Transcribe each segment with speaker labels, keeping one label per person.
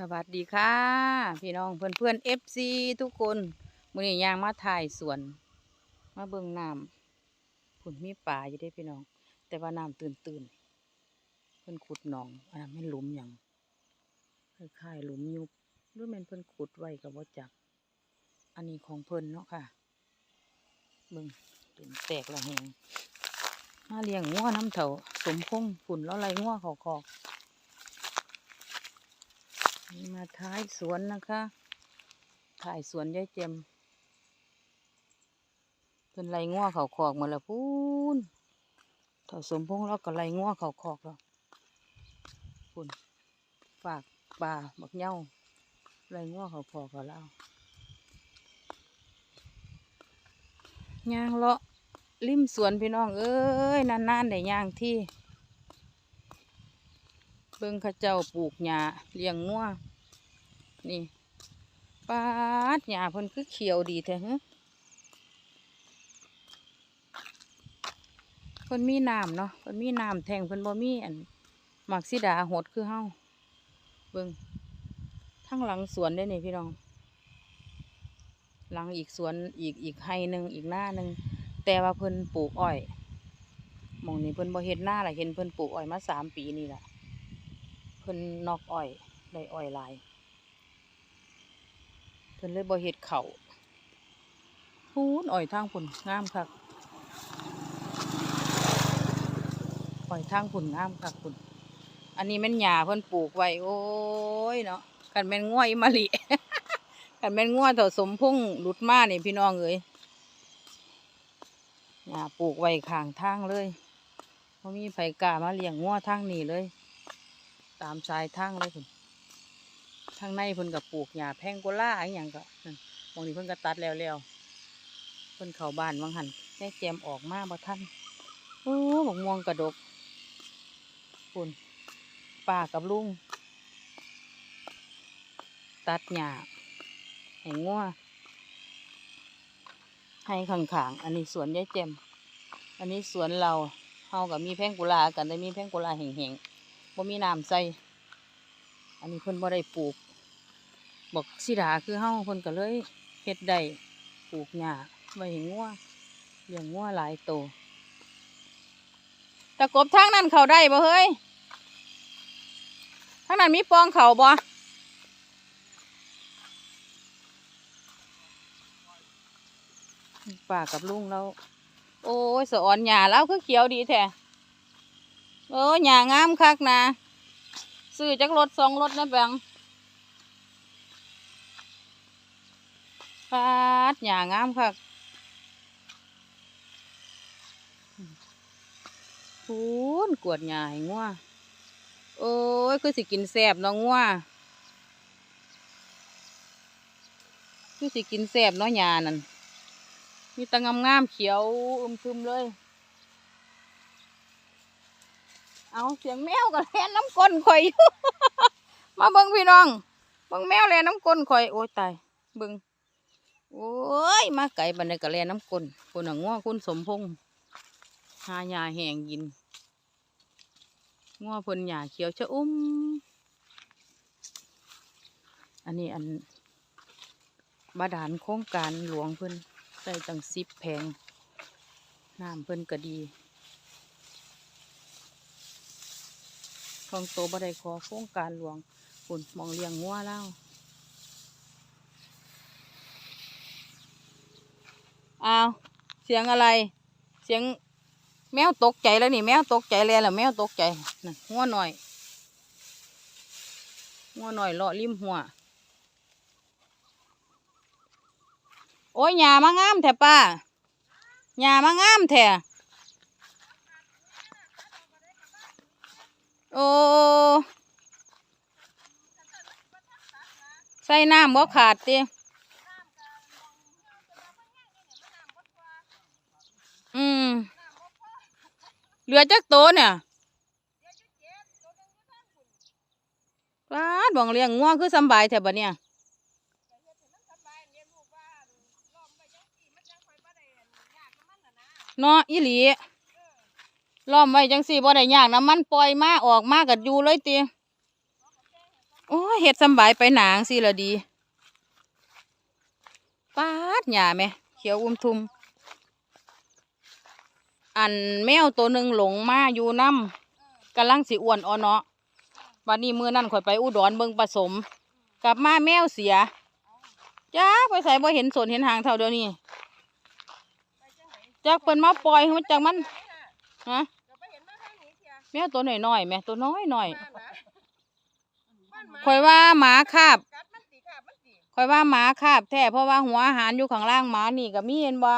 Speaker 1: สวัสดีค่ะ พี่น้องเพื่อนเพื่อนเอฟซีทุกคนมือนี้ยางมาถ่ายสวน มาเบิ่งน้ำผุนมีป่าอยู่ได้พี่น้อง แต่ว่าน้ำตื่นตื่นๆเพิ่นขุดหนองอันนั้นไม่หลุมหยังคล้ายๆหลุมยุบหรือแม่นเพิ่นขุดไว้ก็บ่จัก อันนี้ของเพิ่นเนาะค่ะเบิ่งเป็นแตกละแหงมาเลี้ยงงัวน้ำเถาสมพงษ์ผุนแล้วไรงัวเขาคอก มาท้ายสวนนะคะ ถ่ายสวนยายเจมเป็นไรงัวเขาคอกมาแล้วพูนเถ้าสมพงษ์แล้วก็ไรงัวเขาคอกแล้วพูนฝากป่าบักเหย้าไรงัวเขาคอกก็แล้วย่างเลาะริมสวนพี่น้องเอ้ยนานๆได้ย่างที่ เบิ่งข้าเจ้าปลูกหญ้าเลี้ยงงัวนี่ปาดหญ้าเพิ่นคือเขียวดีแท้ฮะเพิ่นมีน้ำเนาะเพิ่นมีน้ำแทงเพิ่นบ่มีอันหมักซิดาหดคือเฮาเบิ่งทั้งหลังสวนได้นี่พี่น้อง หลังอีกสวนอีกอีกไร่หนึ่งอีกหน้าหนึ่งแต่ว่าเพิ่นปลูกอ้อยมองนี้เพิ่นบ่เฮ็ดหน้าล่ะเห็นเพิ่นปลูกอ้อยมาสามปีนี่แหละ เพิ่นนอกอ้อยได้อ้อยลาย เพิ่นเลยบ่เฮ็ดเขาพูนอ้อยทางพุ่นงามคักอ้อยทางพุ่นงามคักพุ่นอันนี้แม่นหญ้าเพิ่นปลูกไว้โอ้ยเนาะกันแม่นง่วยมะลิกันแม่นง่วเถาสมพุ่งหลุดมาเนี่พี่น้องเอ้ยหญ้าปลูกไว้ข้างทางเลยบ่มีไผกามาเลี้ยงงัวทางนี้เลย ตามชายทางเลยคุณทางในเพิ่นกับปลูกหญ้าแพงโกล่าอหย่างก็บางทีเพิ่นก็ตัดแล้วแล้วเพิ่นเข้าบ้านวังหันแม่แจมออกมาบ่ทันโอ้บักม่วงกระดกคุณป้ากับลุงตัดหญ้าให้งัวให้ข้างๆอันนี้สวนยายแจมอันนี้สวนเราเฮากับมีแพงกุลากันได้มีแพงกุลาแห้งๆ บ่มีน้ำใส่ อันนี้เพิ่นบ่ได้ปลูก บอกสิดาคือเฮาเพิ่นก็เลยเฮ็ดได้ปลูกหญ้าไว้ให้งัวเลี้ยงงัวหลายโตวตะกบทางนั้นเขาได้บ่เฮ้ยทางนั้นมีปองเขาบ่ป้ากับลุงแล้ว โอ้ยสออนหญ้าแล้วคือเขียวดีแท้ โอ้หญ้างามคักนะซื้อจักรถสองรถนะแบงฟาดหญ้างามคักพูนกวดหญ้าให้งัวโอ้ย คือสิกินแซบเนาะงัวคือสิกินแซบเนาะหญ้านั่นมีแตะงามงามเขียวอึมครึมเลย เอาเสียงแมวก็แล่นน้ำก้นข่อยอยู่มาเบิ่งพี่น้องเบิ่งแมวแล่นน้ำก้นข่อยโอ้ยตายเบิ่งโอ้ยมาไก่บันไดก็แล่นน้ำก้นคนหนังง้อคุณสมพงษ์หาหญ้าแห้งกินง้อพิ่นหญ้าเขียวชะอุ้มอันนี้อันบาดาลโครงการหลวงเพิ่นใส่ตั้งสิบแผงน้ำเพิ่นก็ดี ของโตบ่ได้ขอโครงการหลวงปุ่นมองเลี้ยงงัวแล้วอ้าเสียงอะไร เสียงแมวตกใจแล้วนี่ แมวตกใจแล้วล่ะแมวตกใจน่ะงัวหน่อยงัวหน่อยเลาะริมหัว โอ้ยหญ้ามางามแท้ป้าหญ้ามางามแท้ โอ้ใส่น้ำบ่ขาดติอืมเหลือจักโตเนี่ยป้าดบองเลี้ยงง่วงคือสบายแถบเนี่ยเนาะอีหลี ล้อมไว้จังสี่บ่ได้ยากนะมันปล่อยมาออกมากัดอยู่เลยติโอ้เฮ็ดสบายไปหนางสิละดีปาดหญ้าแม่เขียวอุ้มทุม อันแมวตัวหนึ่งหลงมาอยู่น้ำกำลังสิอ้วนอ่อนเนาะวันนี้มือนั่นข่อยไปอุดรเบิงผสม กลับมาแมวเสียจ้าไปใส่บ่เห็นสนเห็นหางเท่าเดียวนี้จักเพิ่นมาปล่อยมันจักมันฮะ แมวตัวน้อยๆแม่ตัวน้อยๆข่อยว่าหมาคาบข่อยว่าหมาคาบแท้เพราะว่าหัวอาหารอยู่ข้างล่างหมานี่ก็มีเห็นบ่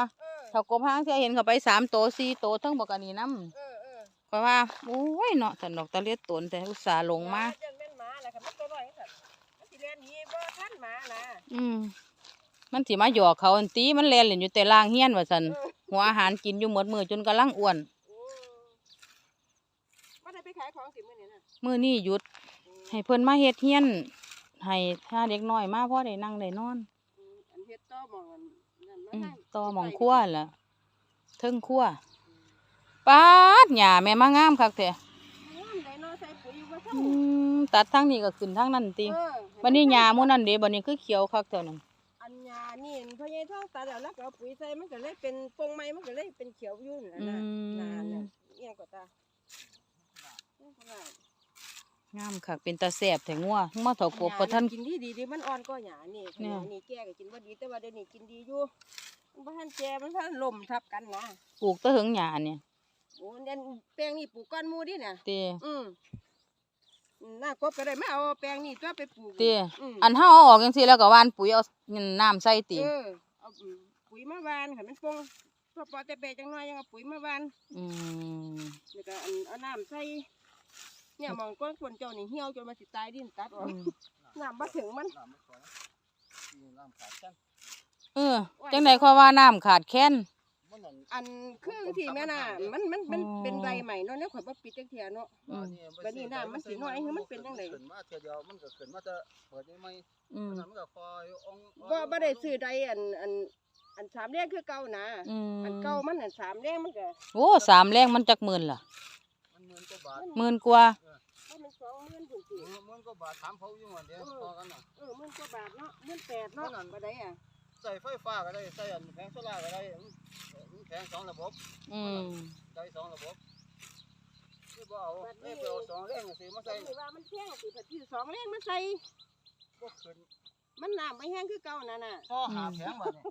Speaker 1: ถ้ากบหางเสียเห็นเขาไปสามโตวสี่โตวทั้งบอกกันนี่น้ำข่อยว่าโอ้ยเนาะสันดอกตะเลียดตนแต่อุตส่าห์ลงมา
Speaker 2: จังแม่นหมาแหละค่ะมันตัวน้อยสัตว์มันสิเรียนหนีบ่ทันหมานะ
Speaker 1: อืมมันสิมาหยอกเขาอันตีมันแลนเล่นอยู่แต่ล่างเฮียนว่าสันหัวอาหารกินอยู่หมดมือจนกำลังอ้วน
Speaker 2: โอ้บ่ ได้ไปขายของสิมื้อนี้น่ะ
Speaker 1: มือนี่หยุด ให้เพิ่นมาเฮ็ดเฮียนให้ถ้าเด็กน้อยมาพ่อได้นั่งได้นอน
Speaker 2: อืมอันเฮ็ดต่อหมองอันนั่นมา
Speaker 1: อืม
Speaker 2: นั่ง
Speaker 1: ต่อหมองครัวล่ะเทิงครัวปาดหญ้าแม่มางามคักแท้
Speaker 2: งามได้เนาะใส่ปุ๋ยอยู่บ่ทัน
Speaker 1: อืมตัดทางนี้ก็ขึ้นทางนั้นติ
Speaker 2: เออ
Speaker 1: บัดนี้หญ้าหมู่นั้นเด้บัดนี้คือเขียวคักแท้นั่น
Speaker 2: อันยานี่เห็นพ่อใหญ่ท้องตัดแล้วแล้วก็เอาปุ๋ยใส่มันก็เลยเป็นปงไม้มันก็เลยเป็นเขียวอยู่นั่น
Speaker 1: อื
Speaker 2: น่ะนาน
Speaker 1: ม
Speaker 2: น่ะเอียงก็ตาเอีย งก็ได้
Speaker 1: งามคักเป็นตาแซ่บแท้งัวมาเถากบบ่ทัน
Speaker 2: กินดีดีดีมันอ่อนก็หยานี่
Speaker 1: เนี่ย
Speaker 2: หานี่แก่ก็กินบ่ดีแต่ว่าเดี๋ยวนี้กินดีอยู่มันบ่ทันแก่มันทันล่มทับกันนะ
Speaker 1: ปลูกแตะหึงหญ้าเนี่ย
Speaker 2: โอ้เนี่ยแปลงนี่ปลูกก้อนหมูดิน่ะ
Speaker 1: เต้
Speaker 2: อืมหน้ากบก็ได้ไม่เอาแปลงนี่ตัวไปปลูก
Speaker 1: เต้
Speaker 2: อืม
Speaker 1: อันเฮาเอาออกจังซี่แล้วก็หว่านปุ๋ยเอาน้ำใส่ติ
Speaker 2: เออเอาปุ๋ยมาหวานค่ะมันปงพอปอแต่เปจังน้อยยังเอาปุ๋ยมาหวาน
Speaker 1: อืม
Speaker 2: แล้วก็อันเอาน้ำใส่ เนี่ยมองก้นคนเจ้านี่เหี่ยวจนมาสิตายดินตัดออก
Speaker 1: อืม
Speaker 2: น้ำมาถึงมัน
Speaker 1: เออจังได๋ค่อยว่าน้ำขาดแคลน
Speaker 2: อันคือที่แม่น่ะมันมันมัน
Speaker 1: อ๋อ
Speaker 2: เป็นใบใหม่เนาะแล้วข่อยบ่ปิดจักเทียเนาะ
Speaker 1: อืม
Speaker 2: บัดนี้น้ำมันสิน้อยคือมันเป็นจังได๋
Speaker 3: ขึ้นมาเทื่อเดียวมันก็ขึ้นมาจะเปิดได้ไหม
Speaker 1: อืม
Speaker 3: มันก็คอยอ่อง
Speaker 2: บ่บ่ได้ซื้อใดอันอันอันสามแดงคือเก่านะ
Speaker 1: อืม
Speaker 2: อันเก่ามันอันสามแดงมันก็
Speaker 1: โอ้สามแรงมันจักหมื่นล่ะ
Speaker 3: มันหมื่นกว่าบาท
Speaker 1: หมื่นกว่า
Speaker 2: มันเป็นสองหมื่นถึงสี่
Speaker 3: หมื่นกว่าบาทถามเขาอยู่ว่าเดียวพอกันน่ะ
Speaker 2: เออหมื่นกว่าบาทเนาะหมื่นแปดเนาะบ่ได้อะ
Speaker 3: ใส่ไฟฟ้าก็ได้ใส่อันแผงโซล่าร์ก็ได้มันแผงสองระบบ
Speaker 1: อืม
Speaker 3: ใช้สองระบบคือบ่เอาเอ้ยไปเอาสองเร่งสิมา
Speaker 2: ใส่
Speaker 3: ใส่
Speaker 2: ว่ามันแพงสิถ้าที่สองแรงมันใส่
Speaker 3: บ่ขึ้น
Speaker 2: มันน้ำไม่แห้งคือเก่านั่นน่ะ
Speaker 3: พอหาแผงบัดนี้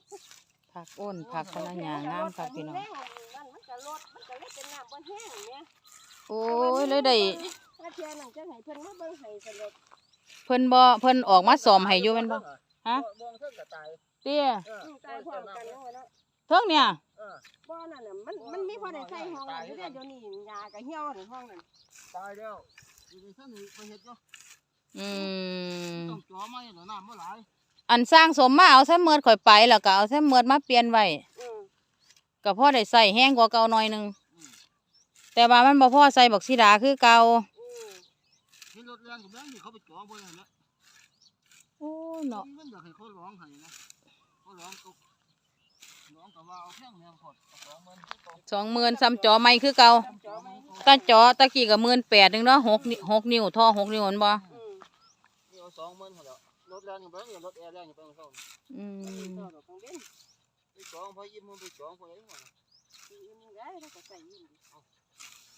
Speaker 1: ผักอ้นผักพนัญญางามค่ะพี่น้อง
Speaker 2: แรงนั่นมันก็ลดมันก็เลยเป็นน้ำบ่แห้งเนี่ย
Speaker 1: โอ้ยเลยได้
Speaker 2: ถ้าเทียนั่นจะให้เพิ่นมาเบิ่งให้สนุก
Speaker 1: เพิ่นบ่เพิ่นออกมาซ่อมให้อยู่แม่นบ่ฮะ
Speaker 3: บ่เทิงก็ตาย
Speaker 1: เตี้ย
Speaker 3: เออ
Speaker 2: ตายพร้อมกันเนาะเนาะ
Speaker 1: เทิงเนี่ย
Speaker 3: เออ
Speaker 2: บ่นั่นน่ะมันมันมีพอได้ใส่ห้องนั่นอยู่เดี๋ยวนี้ยาก็เหี่ยวในห้องนั่น
Speaker 3: ตายแล้วอยู่ในซั่นนี่ไปเฮ็ดเนาะ
Speaker 1: อืม
Speaker 3: ต้องจ่อไม้หน่อยน้ำบ่หลาย
Speaker 1: อันสร้างสมมาเอาแซมเมิดข่อยไปแล้วก็เอาแซมเมิดมาเปลี่ยนไว้
Speaker 2: อืม
Speaker 1: ก็พอได้ใส่แห้งกว่าเก่าหน่อยหนึง แต่ว่ามันบ่พอใส่บักสีดาคือเก่า
Speaker 2: อืม
Speaker 3: เห็นรถแรงกับแบงที่เขาไปจ่อบ่ได้นะ
Speaker 1: โอ้เนาะ
Speaker 3: มันอยากให้เขาร้องให้นะเขาร้องก็ร้องก็ว่าเอาแข้งแมวขดเอาสองหมื่นที่ตรง
Speaker 1: สองหมื่นซ้ำจอไม่คือเก่า
Speaker 2: จอไหม
Speaker 1: ตาจอตะกี้ก็หมื่นแปดนึงเนาะหกนิ้วหกนิ้วท่อหกนิ้วแมันบ่
Speaker 2: อืม
Speaker 3: นี่เอาสองหมื่นหมดแล้วรถแรงอยู่ไปนี่รถแอร์แรงอยู่ไปเขา
Speaker 1: อืม
Speaker 2: ต่อดอกกังเว้น
Speaker 3: ไปจองพอยิ้มมันไปจองพออะไรหมด
Speaker 2: อืมได้แล้วก็ใส่ยิ้มดิ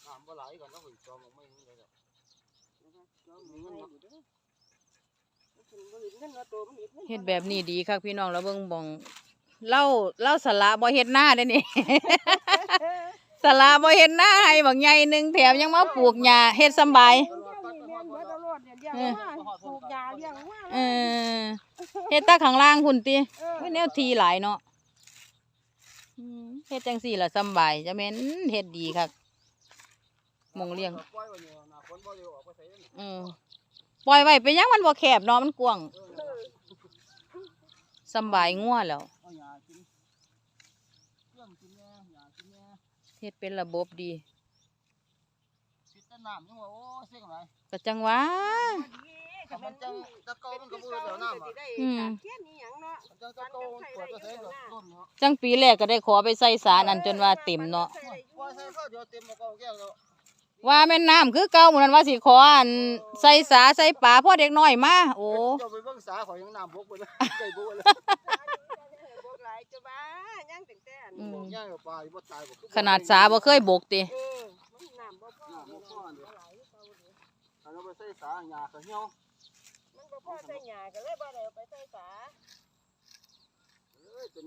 Speaker 3: น้ำบ่ไหลกันแล้วก็จองมันไม่มีเลยหรอก
Speaker 2: นะคะจอมมีเงินเด้อมันเห็นเงินว่าโตมันเห็นเงิน
Speaker 1: เฮ็ดแบบนี้ดีคักพี่น้องแล้วเบิ่งบองเล่าเล่าสละบ่เฮ็ดหน้าได้นี่ สละบ่เฮ็ดหน้าให้บักใหญ่หนึงแถมยังมาปลูกหญ้าเฮ็ดสำบาย
Speaker 2: เอ
Speaker 1: อเฮ็ดตาข้างล่างพุ่นติ
Speaker 2: เออ
Speaker 1: เฮ้ยแนวทีหลายเนาะเฮ็ดจังซี่ล่ะสำบายจะแม่นเฮ็ดดีคักห มองเลี้ยง
Speaker 3: ปล่อยไว้นี่น้ำฝนบ่ได้ออกไปใส่นี่
Speaker 1: อืมปล่อยไว้ไปยังมันบ่แคบเนาะมันกว้าง
Speaker 3: เออ
Speaker 1: สำบายงัวแล้ว
Speaker 3: เอาหญ้ากินเครื่องกินแน่หญ้ากินแน่
Speaker 1: เฮ็ดเป็นระบบดี
Speaker 3: สิแต่น้ำยังว่าโอ้เซ็งหลาย
Speaker 1: ก็จังหว่า
Speaker 3: ถ้ามันจังตะเกามันก็บ่ได้แล้วน้ำอะ
Speaker 1: อืม
Speaker 2: เทียนนี่หยังเนาะ
Speaker 3: มันจังตะเกามันเปิดก็ใส่ก็ล้นเนาะ
Speaker 1: จังปีแรกก็ได้ขอไปใส่สารนั่นจนว่าเต็มเนาะ
Speaker 3: ปล่อยใส่ข้าวเดียวเต็มหม้อเก่าแก้วแล้ว
Speaker 1: ว่าแม่นน้ำคือเก่าหมื้นั้นว่าสิขออันใส่สาใส่ปลาพ่อเด็กน้อยมาโอ้
Speaker 3: เจ้าไปเบิ่งสาข่อยยังน้ำบกไปเลยได้บกไปเลย
Speaker 2: บกหลายจ้ะบ้ายังตั้งแต่อัน
Speaker 1: อืม
Speaker 3: ย่างกับปลาอยู่บ่ตายบ่คือ
Speaker 1: ขนาดสาบ่เคยบกติ
Speaker 2: เออมันน้ำบ่พอ
Speaker 3: น้ำบ่พอ
Speaker 2: มัน
Speaker 3: เด้อ
Speaker 2: หลายอยู่เก่าเด้อ
Speaker 3: ถ้าเราไปใส่สาหญ้าก็เหี่ยว
Speaker 2: มันบ่พอใส่หญ้าก็เลยบ่ได้เอาไปใส่สา
Speaker 3: เอ้ยเป็น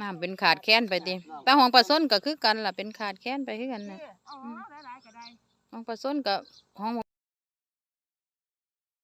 Speaker 1: น้ำเป็นขาดแค้นไปติปลาหองปลาส้นก็คือกันล่ะเป็นขาดแค้นไปคือกันน่ะ
Speaker 2: เออเอาหลายๆก็ได้
Speaker 1: หองปลาส้นกับหอง